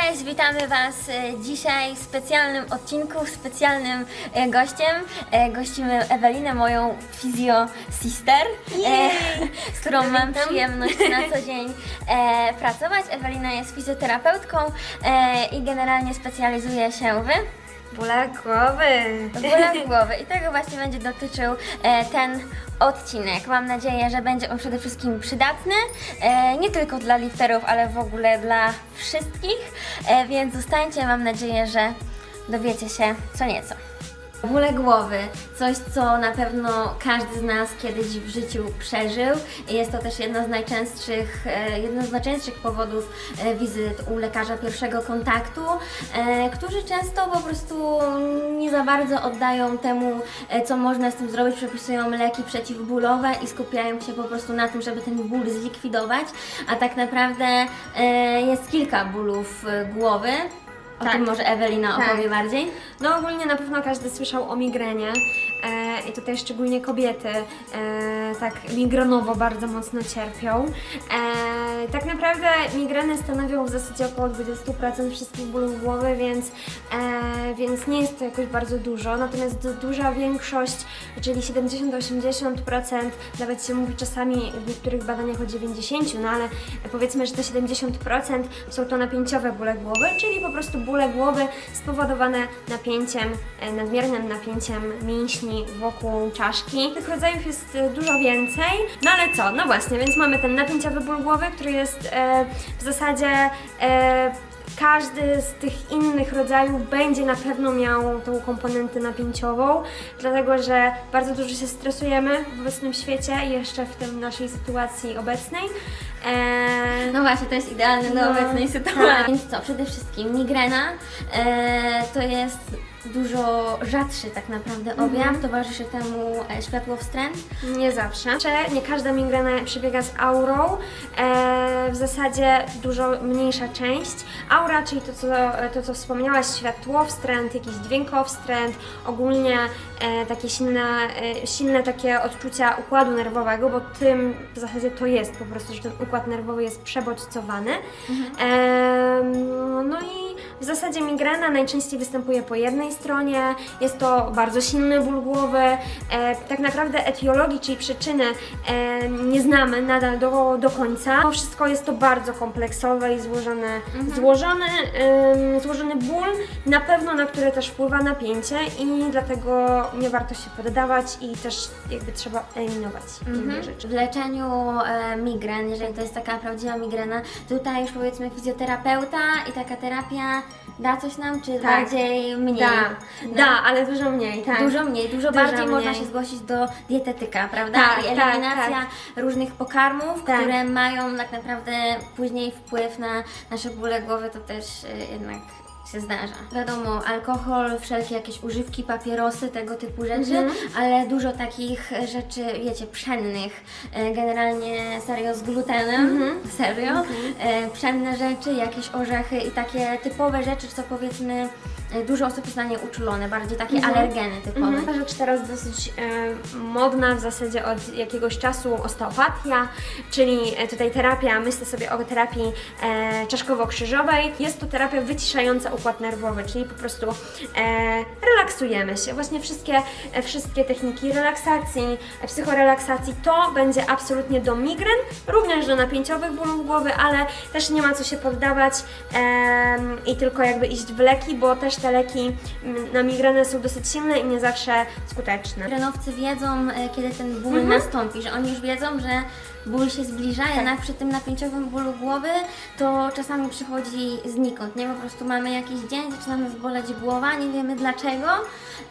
Cześć, witamy Was e, dzisiaj w specjalnym odcinku, specjalnym e, gościem. E, Gościmy Ewelinę, moją fizjo sister, z którą mam przyjemność na co dzień pracować. Ewelina jest fizjoterapeutką i generalnie specjalizuje się w Bóle głowy. w bólach głowy i tego właśnie będzie dotyczył e, ten odcinek. Mam nadzieję, że będzie on przede wszystkim przydatny, e, nie tylko dla lifterów, ale w ogóle dla wszystkich, e, więc zostańcie, mam nadzieję, że dowiecie się co nieco. Bóle głowy, coś co na pewno każdy z nas kiedyś w życiu przeżył. Jest to też jedno z najczęstszych, e, jedno z najczęstszych powodów e, wizyt u lekarza pierwszego kontaktu, e, którzy często po prostu nie za bardzo oddają temu, co można z tym zrobić, przepisują leki przeciwbólowe i skupiają się po prostu na tym, żeby ten ból zlikwidować, a tak naprawdę jest kilka bólów głowy. O Tak. tym może Ewelina Tak. opowie bardziej. No ogólnie na pewno każdy słyszał o migrenie i tutaj szczególnie kobiety e, tak migrenowo bardzo mocno cierpią. E, tak naprawdę migreny stanowią w zasadzie około 20% wszystkich bólów głowy, więc, e, więc nie jest to jakoś bardzo dużo, natomiast duża większość, czyli 70-80%, nawet się mówi czasami w niektórych badaniach o 90%, no ale powiedzmy, że te 70% są to napięciowe bóle głowy, czyli po prostu bóle głowy spowodowane napięciem, e, nadmiernym napięciem mięśni wokół czaszki. Tych rodzajów jest e, dużo więcej, no ale co? No właśnie, więc mamy ten napięciowy ból głowy, który jest e, w zasadzie e, każdy z tych innych rodzajów będzie na pewno miał tą komponentę napięciową, dlatego że bardzo dużo się stresujemy w obecnym świecie i jeszcze w tym naszej sytuacji obecnej. E, No właśnie, to jest idealne do No, obecnej sytuacji. tak. Więc co, przede wszystkim migrena e, to jest dużo rzadszy tak naprawdę objaw, Mhm. towarzyszy temu e, światłowstręt. Nie zawsze. Nie każda migrena przebiega z aurą. E, w zasadzie dużo mniejsza część. Aura, czyli to co, to, co wspomniałaś, światłowstręt, jakiś dźwiękowstręt, ogólnie e, takie silne, e, silne takie odczucia układu nerwowego, bo tym w zasadzie to jest po prostu, że ten układ nerwowy jest przebodźcowany. E, no i w zasadzie migrena najczęściej występuje po jednej stronie, jest to bardzo silny ból głowy. E, tak naprawdę etiologii, czyli przyczyny e, nie znamy nadal do, do końca. To wszystko jest to bardzo kompleksowe i złożone, złożony, em, złożony ból, na pewno na który też wpływa napięcie i dlatego nie warto się poddawać i też jakby trzeba eliminować inne rzeczy. W leczeniu e, migren, jeżeli to jest taka prawdziwa migrena, tutaj już powiedzmy fizjoterapeuta i taka terapia da coś nam, czy Tak. bardziej mniej? Da, No. da, ale dużo mniej, tak. Dużo mniej, dużo, bardziej można mniej. się zgłosić do dietetyka, prawda? Tak, I tak, eliminacja różnych pokarmów, Tak. które mają tak naprawdę później wpływ na nasze bóle głowy, to też y, jednak się zdarza. Wiadomo, alkohol, wszelkie jakieś używki, papierosy, tego typu rzeczy, Mhm. ale dużo takich rzeczy, wiecie, pszennych, e, generalnie serio z glutenem, Mhm. serio, e, pszenne rzeczy, jakieś orzechy i takie typowe rzeczy, co powiedzmy dużo osób jest na nie uczulone, bardziej takie Mhm. alergeny typowe. Mhm. Ta rzecz teraz dosyć e, modna w zasadzie od jakiegoś czasu osteopatia, czyli e, tutaj terapia, myślę sobie o terapii e, czaszkowo-krzyżowej. Jest to terapia wyciszająca układ nerwowy, czyli po prostu e, relaksujemy się. Właśnie wszystkie, e, wszystkie techniki relaksacji, e, psychorelaksacji to będzie absolutnie do migren, również do napięciowych bólów głowy, ale też nie ma co się poddawać em, i tylko jakby iść w leki, bo też te leki na migrenę są dosyć silne i nie zawsze skuteczne. Trenowcy wiedzą, e, kiedy ten ból Mhm. nastąpi, że oni już wiedzą, że ból się zbliża, Tak. jednak przy tym napięciowym bólu głowy to czasami przychodzi znikąd, nie? Po prostu mamy jakiś dzień, zaczyna nas boleć głowa, nie wiemy dlaczego,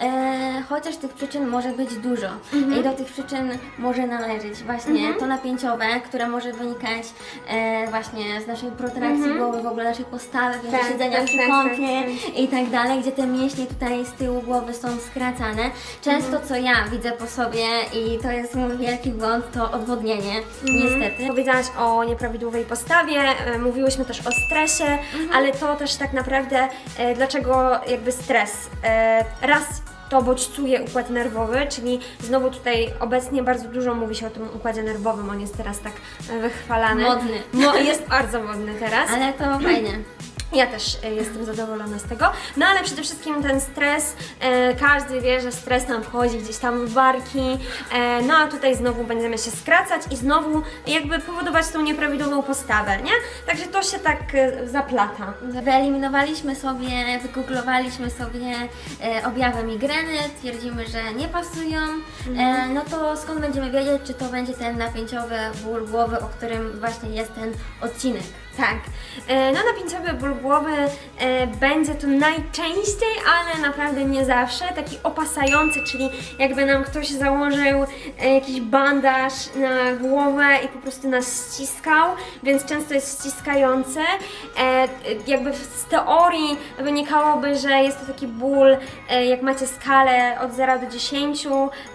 e, chociaż tych przyczyn może być dużo. Mhm. I do tych przyczyn może należeć właśnie to napięciowe, które może wynikać e, właśnie z naszej protrakcji głowy, w ogóle naszej postawy, Mhm. Tak, siedzenia tak, przy tak, kąpie tak, i tak dalej, gdzie te mięśnie tutaj z tyłu głowy są skracane. Często co ja widzę po sobie i to jest mój wielki błąd, to odwodnienie, niestety. Powiedziałaś o nieprawidłowej postawie, e, mówiłyśmy też o stresie, ale to też tak naprawdę e, dlaczego jakby stres. E, raz to bodźcuje układ nerwowy, czyli znowu tutaj obecnie bardzo dużo mówi się o tym układzie nerwowym, on jest teraz tak e, wychwalany. Modny. Mo, jest bardzo modny teraz. Ale to fajnie. Ja też e, jestem zadowolona z tego. No ale przede wszystkim ten stres, e, każdy wie, że stres nam wchodzi gdzieś tam w barki. E, no a tutaj znowu będziemy się skracać i znowu jakby powodować tą nieprawidłową postawę, nie? Także to się tak e, zaplata. Wyeliminowaliśmy sobie, wygooglowaliśmy sobie e, objawy migreny, twierdzimy, że nie pasują, e, no to skąd będziemy wiedzieć, czy to będzie ten napięciowy ból głowy, o którym właśnie jest ten odcinek. Tak. E, No napięciowy ból głowy e, będzie to najczęściej, ale naprawdę nie zawsze, taki opasający, czyli jakby nam ktoś założył e, jakiś bandaż na głowę i po prostu nas ściskał, więc często jest ściskający. Jakby z teorii wynikałoby, że jest to taki ból, jak macie skalę od 0 do 10,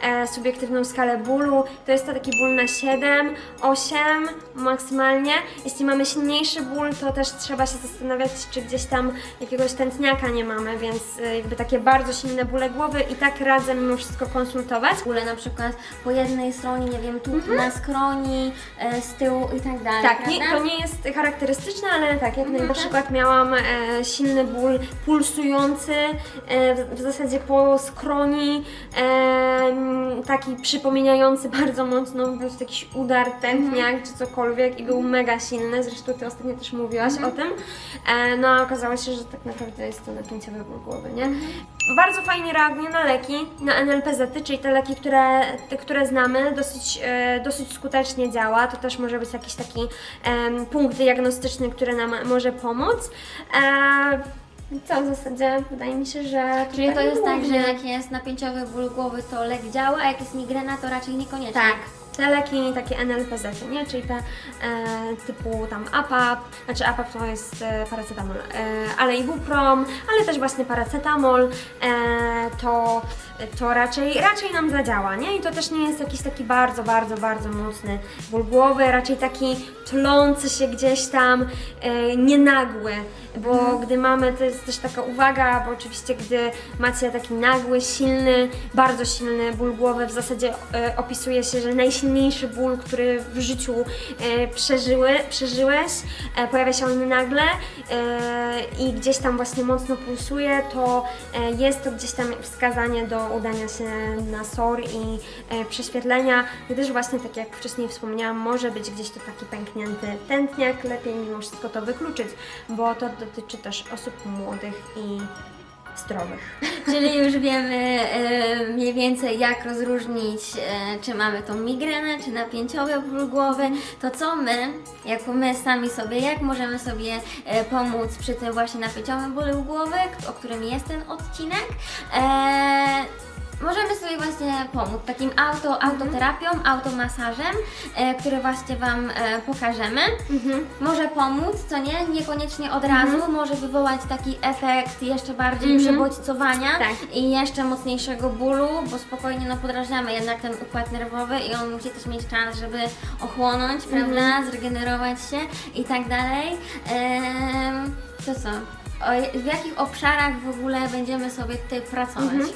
e, subiektywną skalę bólu, to jest to taki ból na 7, 8 maksymalnie. Jeśli mamy silniejszy ból, to też trzeba się zastanawiać, czy gdzieś tam jakiegoś tętniaka nie mamy, więc e, jakby takie bardzo silne bóle głowy i tak radzę mimo wszystko konsultować. Bóle na przykład po jednej stronie, nie wiem, tu na skroni, e, z tyłu i tak dalej, Tak, nie, to nie jest charakterystyczne, ale tak, jak Mhm. na przykład miałam e, silny ból pulsujący, e, w, w zasadzie po skroni, e, taki przypominający bardzo mocno po prostu jakiś udar, tętniak Mhm. czy cokolwiek i był mega silny, zresztą Ty ostatnio też mówiłaś Mhm. o tym, e, no a okazało się, że tak naprawdę jest to napięciowy ból głowy, nie? Mhm. Bardzo fajnie reaguje na leki, na NLPZ, czyli te leki, które, te, które znamy, dosyć, e, dosyć skutecznie działa. To też może być jakiś taki em, punkt diagnostyczny, który nam może pomóc. E, co w zasadzie wydaje mi się, że. Czyli to tutaj jest tak, że głównie- jak jest napięciowy ból głowy, to lek działa, a jak jest migrena, to raczej niekoniecznie. Tak. Te leki takie NLPZ, nie? Czyli te e, typu tam APAP, znaczy APAP to jest e, paracetamol, e, ale ibuprom, ale też właśnie paracetamol, e, to, to raczej, raczej nam zadziała, nie? I to też nie jest jakiś taki bardzo, bardzo, bardzo mocny ból głowy, raczej taki tlący się gdzieś tam, e, nienagły, bo gdy mamy, to jest też taka uwaga, bo oczywiście gdy macie taki nagły, silny, bardzo silny ból głowy, w zasadzie e, opisuje się, że najsilniejszy ból, który w życiu e, przeżyły, przeżyłeś, e, pojawia się on nagle e, i gdzieś tam właśnie mocno pulsuje, to jest to gdzieś tam wskazanie do udania się na SOR i prześwietlenia, gdyż właśnie tak jak wcześniej wspomniałam, może być gdzieś to taki pęknięty tętniak, lepiej mimo wszystko to wykluczyć, bo to dotyczy też osób młodych i zdrowych. Czyli już wiemy e, mniej więcej jak rozróżnić, e, czy mamy tą migrenę, czy napięciowy ból głowy, to co my, jako my sami sobie, jak możemy sobie e, pomóc przy tym właśnie napięciowym bólu głowy, o którym jest ten odcinek. E, Możemy sobie właśnie pomóc takim auto, autoterapią, automasażem, e, który właśnie Wam e, pokażemy. Może pomóc, co nie? Niekoniecznie od razu, może wywołać taki efekt jeszcze bardziej Mhm. przebodźcowania Tak. i jeszcze mocniejszego bólu, bo spokojnie no, podrażniamy jednak ten układ nerwowy i on musi też mieć czas, żeby ochłonąć, Mhm. prawda? Zregenerować się i tak dalej. Ehm, to co? O, w jakich obszarach w ogóle będziemy sobie tutaj pracować? Mhm.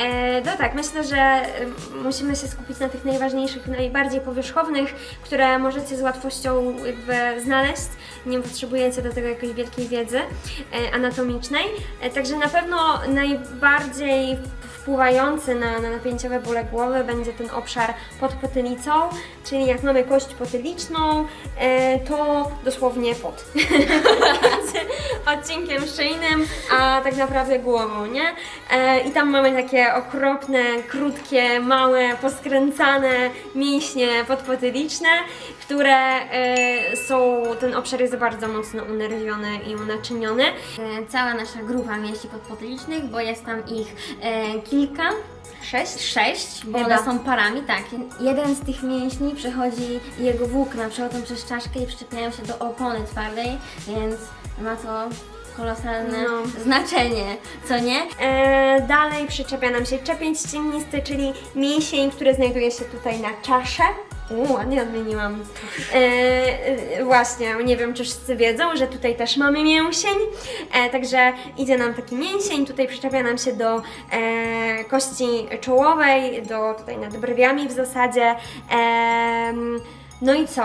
E, no tak, myślę, że e, musimy się skupić na tych najważniejszych, najbardziej powierzchownych, które możecie z łatwością jakby znaleźć. Nie potrzebujecie do tego jakiejś wielkiej wiedzy e, anatomicznej. E, także na pewno najbardziej wpływający na, na napięciowe bóle głowy będzie ten obszar pod potylicą, czyli jak mamy kość potyliczną, to dosłownie pod. odcinkiem szyjnym, a tak naprawdę głową, nie? E, I tam mamy takie okropne, krótkie, małe, poskręcane mięśnie podpotyliczne, które e, są, ten obszar jest bardzo mocno unerwiony i unaczyniony. E, Cała nasza grupa mięśni podpotylicznych, bo jest tam ich e, kilka. Sześć? Sześć, bo Chyba. one są parami, tak. Jeden z tych mięśni przechodzi, jego włókna przechodzą przez czaszkę i przyczepiają się do opony twardej, więc ma to kolosalne No. znaczenie, co nie? E, dalej przyczepia nam się czepień ścięgnisty, czyli mięsień, który znajduje się tutaj na czasze. U, ładnie odmieniłam. E, e, właśnie, nie wiem, czy wszyscy wiedzą, że tutaj też mamy mięsień. E, także idzie nam taki mięsień, tutaj przyczepia nam się do e, kości czołowej, do tutaj nad brwiami w zasadzie. Em, no i co?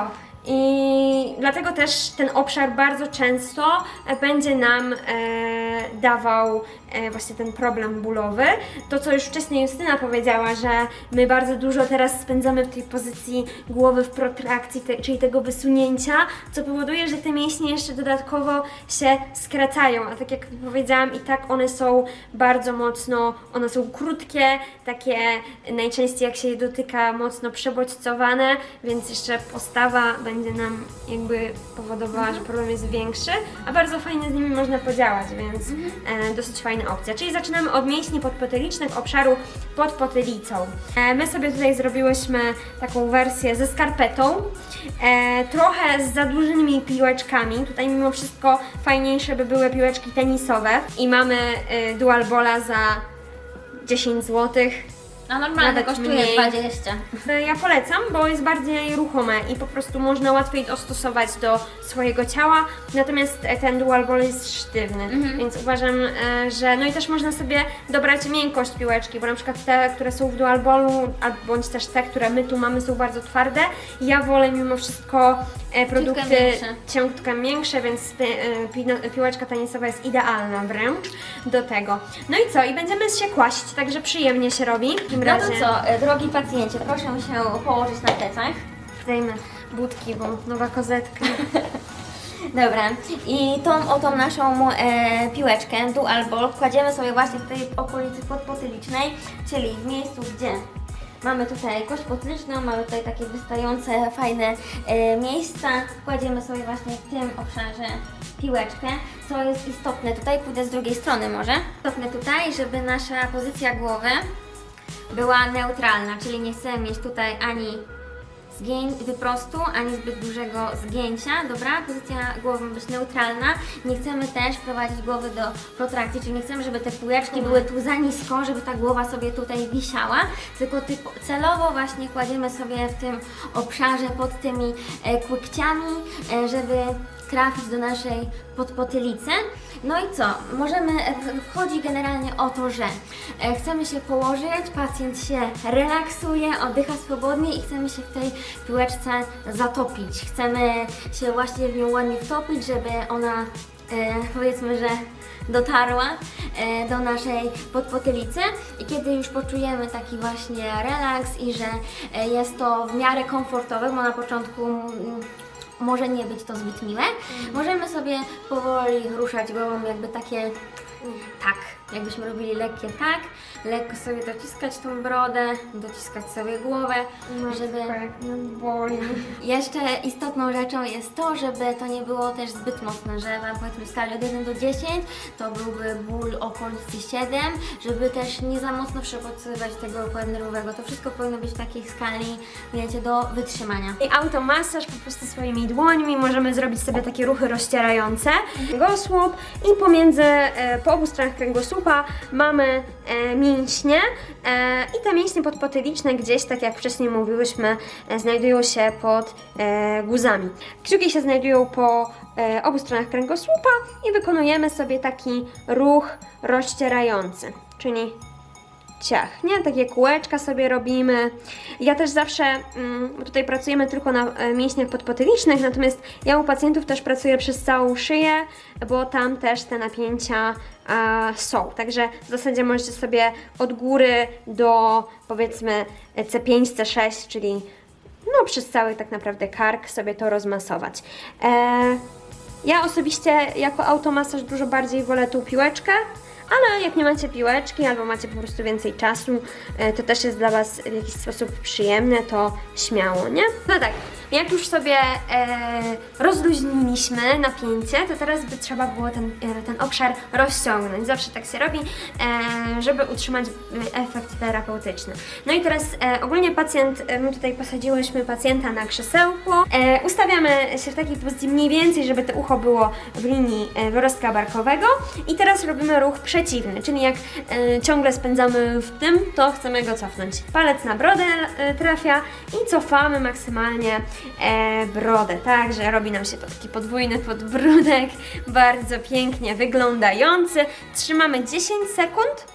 I dlatego też ten obszar bardzo często będzie nam e, dawał właśnie ten problem bólowy. To, co już wcześniej Justyna powiedziała, że my bardzo dużo teraz spędzamy w tej pozycji głowy w protrakcji, te, czyli tego wysunięcia, co powoduje, że te mięśnie jeszcze dodatkowo się skracają. A tak jak powiedziałam, i tak one są bardzo mocno, one są krótkie, takie najczęściej jak się je dotyka, mocno przebodźcowane, więc jeszcze postawa będzie nam jakby powodowała, że problem jest większy, a bardzo fajnie z nimi można podziałać, więc e, dosyć opcja. Czyli zaczynamy od mięśni podpotylicznych obszaru pod potylicą. E, my sobie tutaj zrobiłyśmy taką wersję ze skarpetą, e, trochę z za dużymi piłeczkami. Tutaj mimo wszystko fajniejsze by były piłeczki tenisowe i mamy e, dual bola za 10 złotych. No normalnie Nawet kosztuje mniej. 20. E, Ja polecam, bo jest bardziej ruchome i po prostu można łatwiej dostosować do swojego ciała, natomiast e, ten dual ball jest sztywny, więc uważam, e, że no i też można sobie dobrać miękkość piłeczki, bo na przykład te, które są w dual ballu, bądź też te, które my tu mamy są bardzo twarde. Ja wolę mimo wszystko produkty większe. ciągutkę większe, więc piłeczka tenisowa jest idealna wręcz do tego. No i co? I będziemy się kłaść, także przyjemnie się robi. Tym No to razie- co, e, drogi pacjencie, proszę się położyć na plecach. Zdejmę budki, bo nowa kozetka. Dobra, i tą oto naszą e, piłeczkę Dual Ball kładziemy sobie właśnie w tej okolicy podpotylicznej, czyli w miejscu, gdzie mamy tutaj kość potyliczną, mamy tutaj takie wystające, fajne e, miejsca. Kładziemy sobie właśnie w tym obszarze piłeczkę, co jest istotne. Tutaj pójdę z drugiej strony może. Istotne tutaj, żeby nasza pozycja głowy była neutralna, czyli nie chcemy mieć tutaj ani zgięć, wyprostu, ani zbyt dużego zgięcia, dobra? Pozycja głowy ma być neutralna. Nie chcemy też prowadzić głowy do protrakcji, czyli nie chcemy, żeby te półeczki były tu za nisko, żeby ta głowa sobie tutaj wisiała, tylko typu, celowo właśnie kładziemy sobie w tym obszarze pod tymi e, kłykciami, e, żeby trafić do naszej podpotylicy. No i co? Możemy, wchodzi generalnie o to, że e, chcemy się położyć, pacjent się relaksuje, oddycha swobodnie i chcemy się w tej piłeczce zatopić. Chcemy się właśnie w nią ładnie wtopić, żeby ona e, powiedzmy, że dotarła e, do naszej podpotylicy i kiedy już poczujemy taki właśnie relaks i że jest to w miarę komfortowe, bo na początku mm, może nie być to zbyt miłe, możemy sobie powoli ruszać głową, jakby takie tak, jakbyśmy robili lekkie tak, lekko sobie dociskać tą brodę, dociskać sobie głowę, żeby... boli. Jeszcze istotną rzeczą jest to, żeby to nie było też zbyt mocne, że mam powiedzmy w skali od 1 do 10 to byłby ból okolicy 7, żeby też nie za mocno przebodźcowywać tego układu nerwowego. To wszystko powinno być w takiej skali, wiecie, do wytrzymania. I automasaż po prostu swoimi dłońmi możemy zrobić sobie takie ruchy rozcierające. Kręgosłup i pomiędzy, e, po obu stronach kręgosłupa mamy e, mięśnie e, i te mięśnie podpotyliczne gdzieś, tak jak wcześniej mówiłyśmy, e, znajdują się pod e, guzami. Kciuki się znajdują po e, obu stronach kręgosłupa i wykonujemy sobie taki ruch rozcierający, czyli ciach, nie? Takie kółeczka sobie robimy. Ja też zawsze, mm, tutaj pracujemy tylko na e, mięśniach podpotylicznych, natomiast ja u pacjentów też pracuję przez całą szyję, bo tam też te napięcia a, są. Także w zasadzie możecie sobie od góry do powiedzmy C5, C6, czyli no przez cały tak naprawdę kark sobie to rozmasować. E, ja osobiście jako automasaż dużo bardziej wolę tą piłeczkę, ale jak nie macie piłeczki albo macie po prostu więcej czasu, e, to też jest dla Was w jakiś sposób przyjemne, to śmiało, nie? No tak, jak już sobie e, rozluźniliśmy napięcie, to teraz by trzeba było ten, e, ten obszar rozciągnąć. Zawsze tak się robi, e, żeby utrzymać e, efekt terapeutyczny. No i teraz e, ogólnie pacjent, my tutaj posadziłyśmy pacjenta na krzesełku, e, ustawiamy się w takiej pozycji mniej więcej, żeby to ucho było w linii wyrostka barkowego i teraz robimy ruch przeciwny, czyli jak e, ciągle spędzamy w tym, to chcemy go cofnąć. Palec na brodę e, trafia i cofamy maksymalnie e, brodę, tak, że robi nam się to taki podwójny podbródek, bardzo pięknie wyglądający. Trzymamy 10 sekund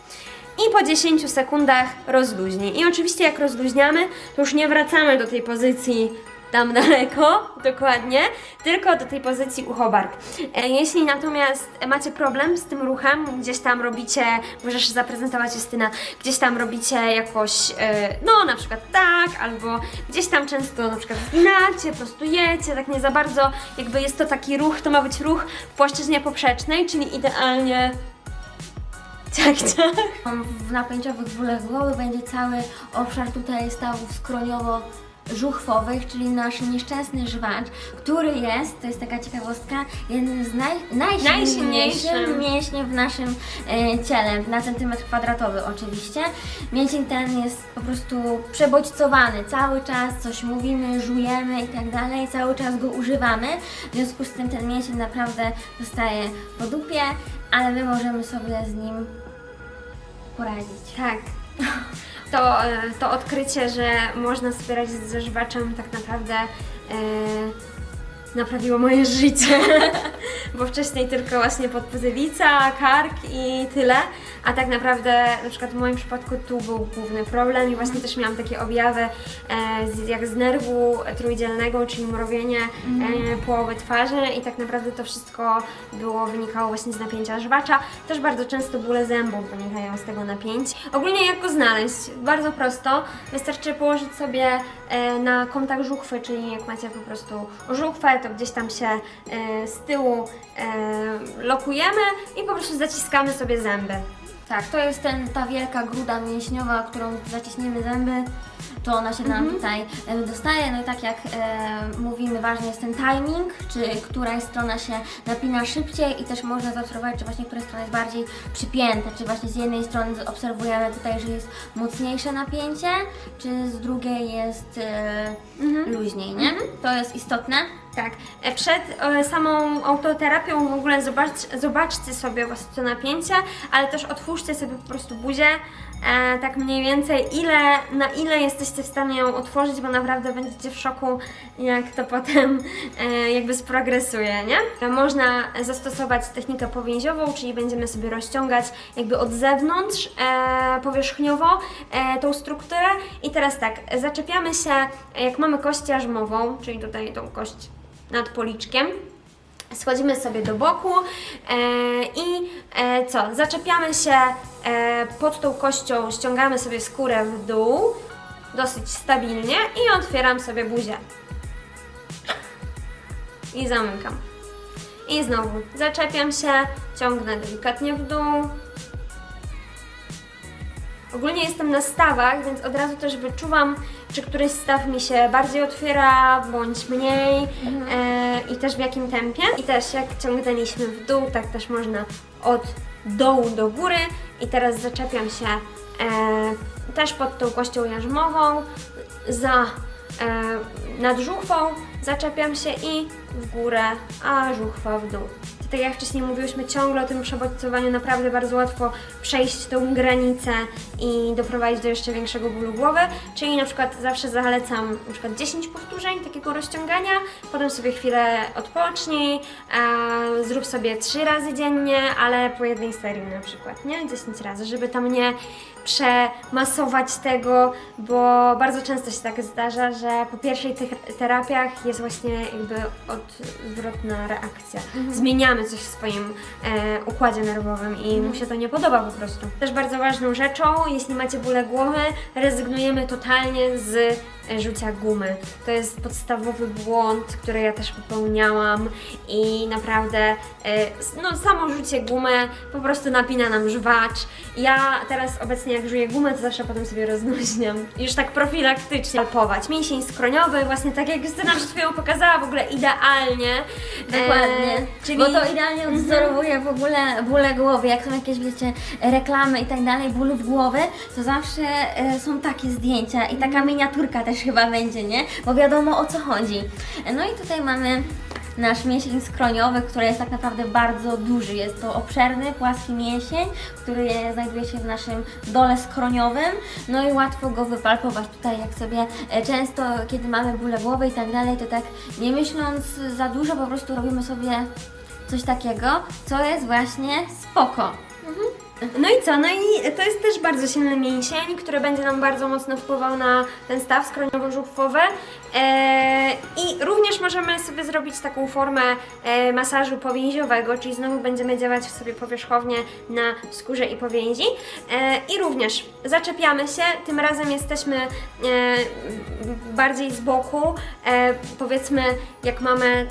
i po 10 sekundach rozluźnij. I oczywiście jak rozluźniamy, to już nie wracamy do tej pozycji tam daleko, dokładnie, tylko do tej pozycji uchobark. E, Jeśli natomiast macie problem z tym ruchem, gdzieś tam robicie, możesz zaprezentować Justyna, gdzieś tam robicie jakoś, e, no na przykład tak, albo gdzieś tam często na przykład zginacie, prostujecie, tak nie za bardzo, jakby jest to taki ruch, to ma być ruch w płaszczyźnie poprzecznej, czyli idealnie ciak, ciak. W napięciowych bólach głowy będzie cały obszar tutaj stawów skroniowo żuchwowych, czyli nasz nieszczęsny żwacz, który jest, to jest taka ciekawostka, jednym z naj, najsilniejszych Najsilniejszym. mięśni w naszym e, ciele, na centymetr kwadratowy oczywiście. Mięsień ten jest po prostu przebodźcowany, cały czas coś mówimy, żujemy i tak dalej, cały czas go używamy, w związku z tym ten mięsień naprawdę dostaje po dupie, ale my możemy sobie z nim poradzić. Tak. To, e, to odkrycie, że można radzić ze żwaczem tak naprawdę e, naprawiło moje życie. Bo wcześniej tylko właśnie podpozywica, kark i tyle. A tak naprawdę na przykład w moim przypadku tu był główny problem i właśnie też miałam takie objawy e, z, jak z nerwu trójdzielnego, czyli mrowienie e, połowy twarzy i tak naprawdę to wszystko było, wynikało właśnie z napięcia żwacza. Też bardzo często bóle zębów wynikają z tego napięć. Ogólnie jak go znaleźć? Bardzo prosto. Wystarczy położyć sobie na kątach żuchwy, czyli jak macie po prostu żuchwę, to gdzieś tam się e, z tyłu e, lokujemy i po prostu zaciskamy sobie zęby. Tak, to jest ten, ta wielka gruda mięśniowa, którą zaciśniemy zęby, to ona się nam tutaj e, dostaje. No i tak jak e, mówimy, ważny jest ten timing, czy któraś strona się napina szybciej i też można zaobserwować, czy właśnie która strona jest bardziej przypięta, czy właśnie z jednej strony obserwujemy tutaj, że jest mocniejsze napięcie, czy z drugiej jest e, luźniej, nie? To jest istotne. Tak. E, Przed e, samą autoterapią w ogóle zobacz, zobaczcie sobie właśnie to napięcie, ale też otwórzcie sobie po prostu buzię, e, tak mniej więcej, ile, na ile jesteście w stanie ją otworzyć, bo naprawdę będziecie w szoku, jak to potem e, jakby sprogresuje, nie? Można zastosować technikę powięziową, czyli będziemy sobie rozciągać jakby od zewnątrz e, powierzchniowo e, tą strukturę i teraz tak, zaczepiamy się, jak mamy kość jarzmową, czyli tutaj tą kość nad policzkiem. Schodzimy sobie do boku e, i e, co? Zaczepiamy się e, pod tą kością, ściągamy sobie skórę w dół dosyć stabilnie i otwieram sobie buzię. I zamykam. I znowu zaczepiam się, ciągnę delikatnie w dół. Ogólnie jestem na stawach, więc od razu też wyczuwam, czy któryś staw mi się bardziej otwiera, bądź mniej e, i też w jakim tempie. I też jak ciągnęliśmy w dół, tak też można od dołu do góry. I teraz zaczepiam się e, też pod tą kością jarzmową, za e, nad żuchwą zaczepiam się i w górę, a żuchwa w dół. Tak jak wcześniej mówiłyśmy ciągle o tym przebodźcowaniu, naprawdę bardzo łatwo przejść tą granicę i doprowadzić do jeszcze większego bólu głowy. Czyli na przykład zawsze zalecam na przykład 10 powtórzeń takiego rozciągania, potem sobie chwilę odpocznij, e, zrób sobie 3 razy dziennie, ale po jednej serii na przykład, nie? 10 razy, żeby tam nie przemasować tego, bo bardzo często się tak zdarza, że po pierwszej tych terapiach jest właśnie jakby odwrotna reakcja. Zmieniamy coś w swoim e, układzie nerwowym i mu się to nie podoba po prostu. Też bardzo ważną rzeczą, jeśli macie bóle głowy, rezygnujemy totalnie z rzucia gumy. To jest podstawowy błąd, który ja też popełniałam i naprawdę e, no, samo rzucie gumy po prostu napina nam żwacz. Ja teraz obecnie jak żuję gumę, to zawsze potem sobie rozluźniam. Już tak profilaktycznie palpować. Mięsień skroniowy, właśnie tak jak Justyna przed chwilą pokazała, w ogóle idealnie. Dokładnie. E, czyli Bo to idealnie odwzorowuje w ogóle bóle głowy. Jak są jakieś, wiecie, reklamy i tak dalej, bólów głowy, to zawsze e, są takie zdjęcia i taka miniaturka też chyba będzie, nie? Bo wiadomo o co chodzi. No i tutaj mamy nasz mięsień skroniowy, który jest tak naprawdę bardzo duży. Jest to obszerny, płaski mięsień, który znajduje się w naszym dole skroniowym. No i łatwo go wypalpować tutaj, jak sobie e, często, kiedy mamy bóle głowy i tak dalej, to tak nie myśląc za dużo, po prostu robimy sobie coś takiego, co jest właśnie spoko. No i co? No i to jest też bardzo silny mięsień, który będzie nam bardzo mocno wpływał na ten staw skroniowo-żuchwowy. Eee, I również możemy sobie zrobić taką formę e, masażu powięziowego, czyli znowu będziemy działać sobie powierzchownie na skórze i powięzi. E, I również zaczepiamy się, tym razem jesteśmy e, bardziej z boku, e, powiedzmy jak mamy e,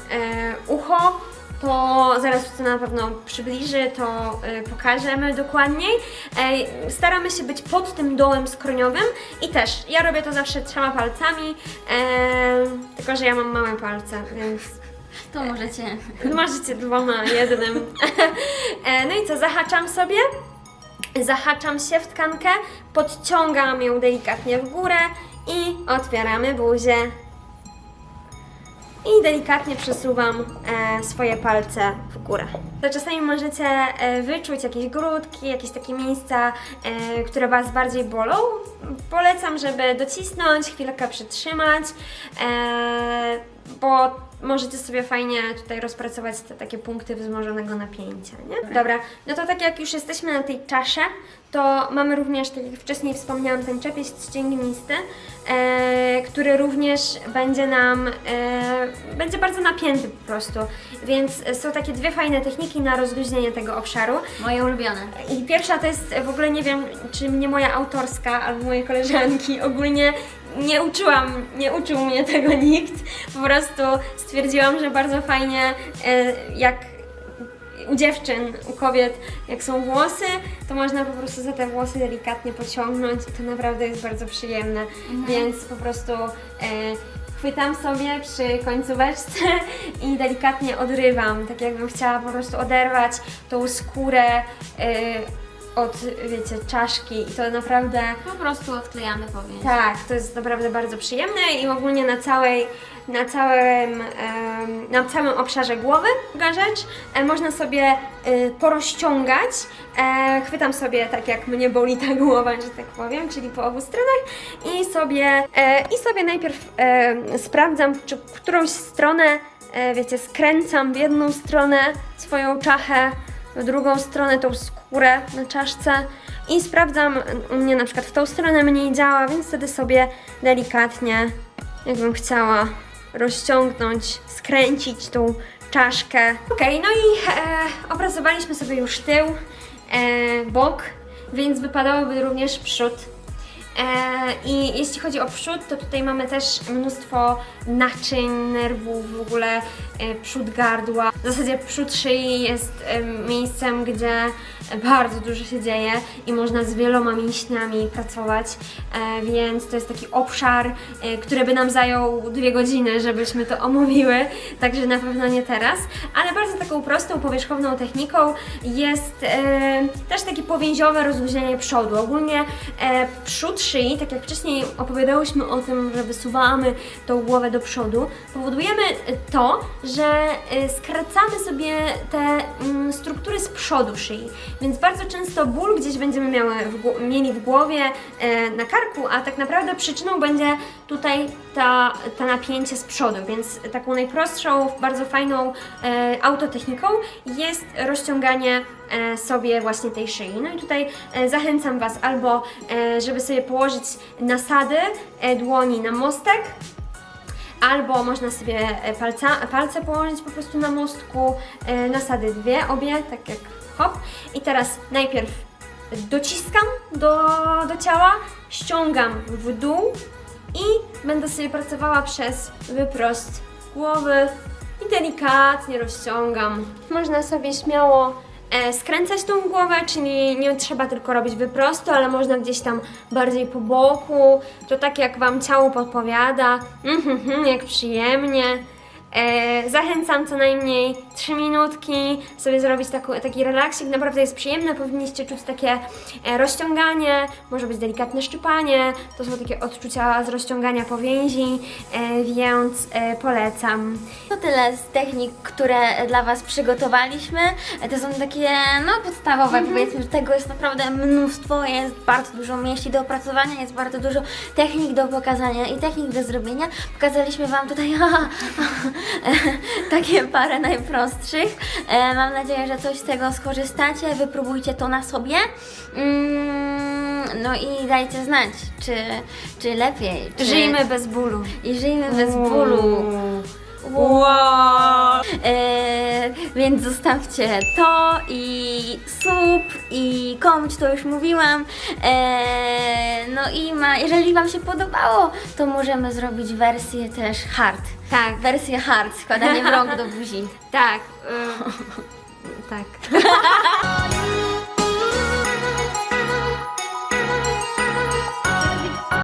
ucho, to zaraz to na pewno przybliży, to y, pokażemy dokładniej. E, staramy się być pod tym dołem skroniowym i też ja robię to zawsze trzema palcami, e, tylko że ja mam małe palce, więc To możecie. Możecie dwoma, jednym. E, no i co, zahaczam sobie, zahaczam się w tkankę, podciągam ją delikatnie w górę i otwieramy buzię. I delikatnie przesuwam e, swoje palce w górę. To czasami możecie e, wyczuć jakieś grudki, jakieś takie miejsca, e, które Was bardziej bolą. Polecam, żeby docisnąć, chwilkę przytrzymać, e, bo możecie sobie fajnie tutaj rozpracować te takie punkty wzmożonego napięcia, nie? Dobra, no to tak jak już jesteśmy na tej czasze, to mamy również, tak jak wcześniej wspomniałam, ten czepiec ścięgnisty, e, który również będzie nam, e, będzie bardzo napięty po prostu, więc są takie dwie fajne techniki na rozluźnienie tego obszaru. Moje ulubione. I pierwsza to jest w ogóle nie wiem, czy mnie moja autorska albo moje koleżanki ogólnie nie uczyłam, nie uczył mnie tego nikt. Po prostu stwierdziłam, że bardzo fajnie e, jak u dziewczyn, u kobiet, jak są włosy, to można po prostu za te włosy delikatnie pociągnąć i to naprawdę jest bardzo przyjemne. Więc po prostu e, chwytam sobie przy końcóweczce i delikatnie odrywam, tak jakbym chciała po prostu oderwać tą skórę e, od, wiecie, czaszki i to naprawdę Po prostu odklejamy powięź. tak, to jest naprawdę bardzo przyjemne i ogólnie na całej, na całym, na całym obszarze głowy druga rzecz, e, można sobie e, porozciągać, e, chwytam sobie tak jak mnie boli ta głowa, że tak powiem, czyli po obu stronach i sobie, e, i sobie najpierw sprawdzam, czy którąś stronę, wiecie, skręcam w jedną stronę swoją czachę, w drugą stronę tą skórę na czaszce i sprawdzam, u mnie na przykład w tą stronę mniej działa, więc wtedy sobie delikatnie, jakbym chciała, rozciągnąć, skręcić tą czaszkę. Ok, no i e, opracowaliśmy sobie już tył, e, bok, więc wypadałoby również przód. E, I jeśli chodzi o przód, to tutaj mamy też mnóstwo naczyń, nerwów, w ogóle e, przód gardła. W zasadzie przód szyi jest e, miejscem, gdzie bardzo dużo się dzieje i można z wieloma mięśniami pracować, więc to jest taki obszar, który by nam zajął dwie godziny, żebyśmy to omówiły, także na pewno nie teraz, ale bardzo taką prostą, powierzchowną techniką jest też takie powięziowe rozluźnienie przodu. Ogólnie przód szyi, tak jak wcześniej opowiadałyśmy o tym, że wysuwamy tą głowę do przodu, powodujemy to, że e, skracamy sobie te mm, struktury z przodu szyi. Więc bardzo często ból gdzieś będziemy miały w, mieli w głowie, e, na karku, a tak naprawdę przyczyną będzie tutaj ta, ta napięcie z przodu. Więc taką najprostszą, bardzo fajną e, autotechniką jest rozciąganie e, sobie właśnie tej szyi. No i tutaj e, zachęcam Was albo, e, żeby sobie położyć nasady e, dłoni na mostek, Albo można sobie e, palca, palce położyć po prostu na mostku, e, nasady dwie, obie, tak jak hop. I teraz najpierw dociskam do, do ciała, ściągam w dół i będę sobie pracowała przez wyprost głowy i delikatnie rozciągam. Można sobie śmiało e, skręcać tą głowę, czyli nie trzeba tylko robić wyprostu, ale można gdzieś tam bardziej po boku, to tak jak Wam ciało podpowiada, mhm, jak przyjemnie. E, zachęcam co najmniej 3 minutki sobie zrobić taką, taki relaksik, naprawdę jest przyjemne, powinniście czuć takie e, rozciąganie, może być delikatne szczypanie, to są takie odczucia z rozciągania powięzi, e, więc e, polecam. To tyle z technik, które dla Was przygotowaliśmy. To są takie, no, podstawowe, powiedzmy, że tego jest naprawdę mnóstwo, jest bardzo dużo mięśni do opracowania, jest bardzo dużo technik do pokazania i technik do zrobienia. Pokazaliśmy Wam tutaj takie parę najprostszych. E, mam nadzieję, że coś z tego skorzystacie, wypróbujcie to na sobie. Mm, no i dajcie znać, czy, czy lepiej. Czy... Żyjmy bez bólu. I żyjmy bez bólu. Wow. E, więc zostawcie to i sub i komuś to już mówiłam. E, no i ma, jeżeli Wam się podobało, to możemy zrobić wersję też hard. Tak, Wersję hard, składanie rąk do buzi. tak. y, tak.